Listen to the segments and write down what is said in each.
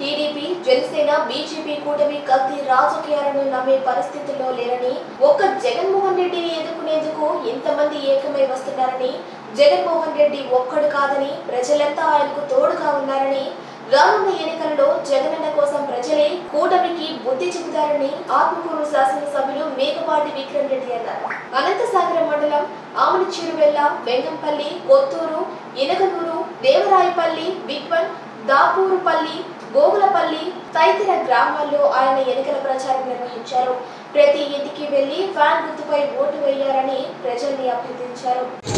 TDP Janasena BJP కూటమి కల్తీ రాజకీయాలను నమ్మే పరిస్థితుల్లో లేరని ఒక్క జగన్మోహన్ రెడ్డిని ఎదుర్కొనేందుకు ఇంతమంది ఏకమై వస్తున్నారని జగన్మోహన్ రెడ్డి ఒక్కడు కాదని ప్రజలంతా ఆయనకు తోడుగా ఉన్నారని రానున్న ఎన్నికలలో జగనన్న కోసం ప్రజలే కూటమికి బుద్ధి చెబుతారని ఆత్మకూరు శాసనసభ్యులు మేకపాటి విక్రమ్ రెడ్డి అన్నారు. అనంతసాగరం మండలం ఆమని చిరువెల్ల వెంగంపల్లి కొత్తూరు ఇనకనూరు దేవరాయపల్లి విక్వన్ దాపూరుపల్లి గోగులపల్లి తదితర గ్రామాల్లో ఆయన ఎన్నికల ప్రచారం నిర్వహించారు. ప్రతి ఇంటికి వెళ్ళి ఫ్యాన్ గుర్తుపై ఓటు వేయాలని ప్రజల్ని అభ్యర్థించారు.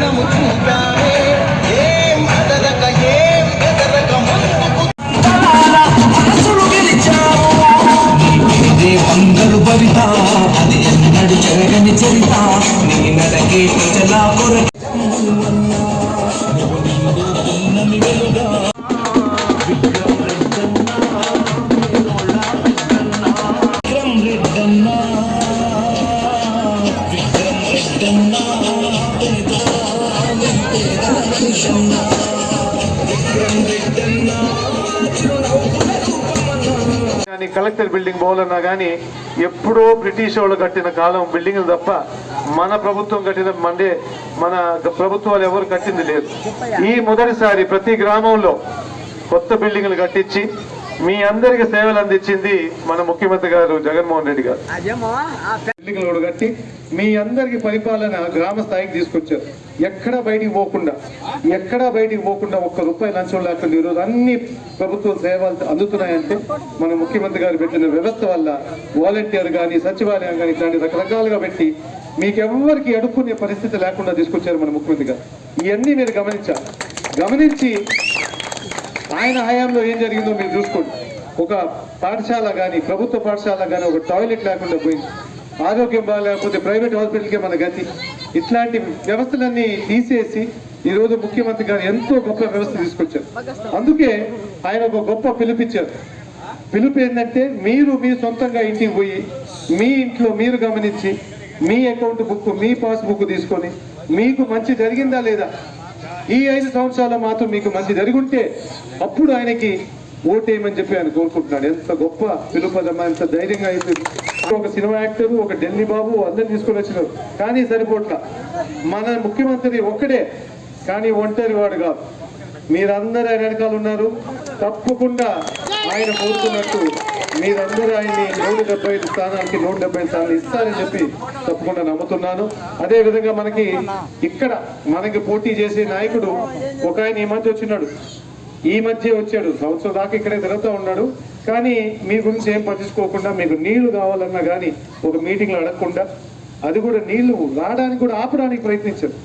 మనము చూడాలే. ఏం అదరక ఏం ఎదరక మనసులు గెలిచాము ఇదే బంగారు భవిత అది ఎన్నడు జరగని చరిత. నీ నడకే ప్రజల కొరకు కానీ కలెక్టర్ బిల్డింగ్ పోవాలన్నా కానీ ఎప్పుడో బ్రిటిష్ వాళ్ళు కట్టిన కాలం బిల్డింగ్లు తప్ప మన ప్రభుత్వం కట్టిన మండే మన ప్రభుత్వాలు ఎవరు కట్టింది లేదు. ఈ మొదటిసారి ప్రతి గ్రామంలో కొత్త బిల్డింగ్లు కట్టించి మీ అందరికి సేవలు అందించింది మన ముఖ్యమంత్రి గారు జగన్మోహన్ రెడ్డి గారు. బిల్డింగ్లు కూడా కట్టి మీ అందరికి పరిపాలన గ్రామ స్థాయికి తీసుకొచ్చారు. ఎక్కడా బయటికి పోకుండా ఎక్కడా బయటికి పోకుండా ఒక్క రూపాయి లంచం లేకుండా ఈరోజు అన్ని ప్రభుత్వ సేవలు అందుతున్నాయంటే మన ముఖ్యమంత్రి గారు పెట్టిన వ్యవస్థ వల్ల వాలంటీర్ కానీ సచివాలయం కానీ ఇట్లాంటి రకరకాలుగా పెట్టి మీకెవ్వరికి అడుక్కునే పరిస్థితి లేకుండా తీసుకొచ్చారు మన ముఖ్యమంత్రి గారు. ఇవన్నీ మీరు గమనించాలి. గమనించి ఆయన హయాంలో ఏం జరిగిందో మీరు చూసుకోండి. ఒక పాఠశాల కానీ ప్రభుత్వ పాఠశాల కానీ ఒక టాయిలెట్ లేకుండా పోయింది. ఆరోగ్యం బాగాలేకపోతే ప్రైవేట్ హాస్పిటల్కే మన గతి. ఇట్లాంటి వ్యవస్థలన్నీ తీసేసి ఈరోజు ముఖ్యమంత్రి గారు ఎంతో గొప్ప వ్యవస్థ తీసుకొచ్చారు. అందుకే ఆయన ఒక గొప్ప పిలుపిచ్చారు పిలుపు ఏంటంటే మీరు మీ సొంతంగా ఇంటికి పోయి మీ ఇంట్లో మీరు గమనించి మీ అకౌంట్ బుక్ మీ పాస్ బుక్ తీసుకొని మీకు మంచి జరిగిందా లేదా? ఈ ఐదు సంవత్సరాల్లో మాత్రం మీకు మంచి జరుగుంటే అప్పుడు ఆయనకి ఓటేయమని చెప్పి ఆయన కోరుకుంటున్నాడు. ఎంత గొప్ప పిలుపదమ్మా ఎంత ధైర్యంగా అయితే. ఒక సినిమా యాక్టర్ ఒక ఢిల్లీ బాబు అందరు తీసుకొని వచ్చినారు. కానీ సరిపోట్ల. మన ముఖ్యమంత్రి ఒక్కడే. కానీ ఒంటరి వాడు కాదు. మీరందరూ ఆయన వెనకాల ఉన్నారు. తప్పకుండా ఆయన కోరుకున్నట్టు మీరందరూ ఆయన్ని నూట డెబ్బై ఐదు స్థానానికి నూట డెబ్బై ఐదు స్థానాలు ఇస్తారని చెప్పి తప్పకుండా నమ్ముతున్నాను. అదే విధంగా మనకి ఇక్కడ మనకి పోటీ చేసే నాయకుడు ఒక ఆయన ఈ మధ్య వచ్చినాడు. ఈ మధ్య వచ్చాడు. సంవత్సరం దాకా ఇక్కడే తిరుగుతూ ఉన్నాడు. కానీ మీ గురించి ఏం పట్టించుకోకుండా మీకు నీళ్ళు కావాలన్నా కానీ ఒక మీటింగ్లో అడగకుండా అది కూడా నీళ్ళు రావడానికి కూడా ఆపడానికి ప్రయత్నించారు.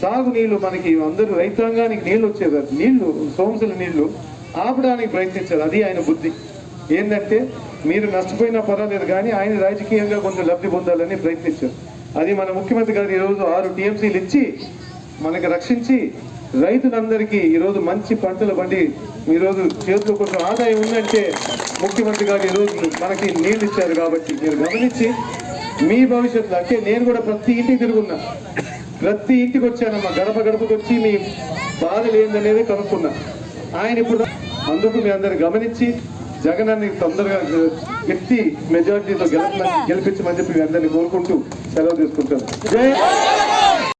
సాగు నీళ్ళు మనకి అందరూ రైతాంగానికి నీళ్ళు వచ్చేది నీళ్ళు సోమసుల నీళ్ళు ఆపడానికి ప్రయత్నించారు. అది ఆయన బుద్ధి. ఏంటంటే మీరు నష్టపోయినా పర్వాలేదు కానీ ఆయన రాజకీయంగా కొంచెం లబ్ధి పొందాలని ప్రయత్నించారు. అది మన ముఖ్యమంత్రి గారు ఈరోజు ఆరు టీఎంసీలు ఇచ్చి మనకి రక్షించి రైతులందరికీ ఈరోజు మంచి పంటలు పండి ఈరోజు చేతిలో కొంచెం ఆదాయం ఉందంటే ముఖ్యమంత్రి గారు ఈరోజు మనకి నీళ్ళు ఇచ్చారు కాబట్టి మీరు గమనించి మీ భవిష్యత్తులో అంటే నేను కూడా ప్రతి ఇంటికి తిరుగున్నా. ప్రతి ఇంటికి వచ్చానమ్మా. గడప గడపకు వచ్చి మీ బాధలు ఏందనేది కనుక్కున్నా. ఆయన ఇప్పుడు అందుకు మీ అందరు గమనించి జగనాన్ని తొందరగా ఎత్తి మెజారిటీతో గెలప గెలిపించమని చెప్పి అందరినీ కోరుకుంటూ సెలవు తీసుకుంటాను.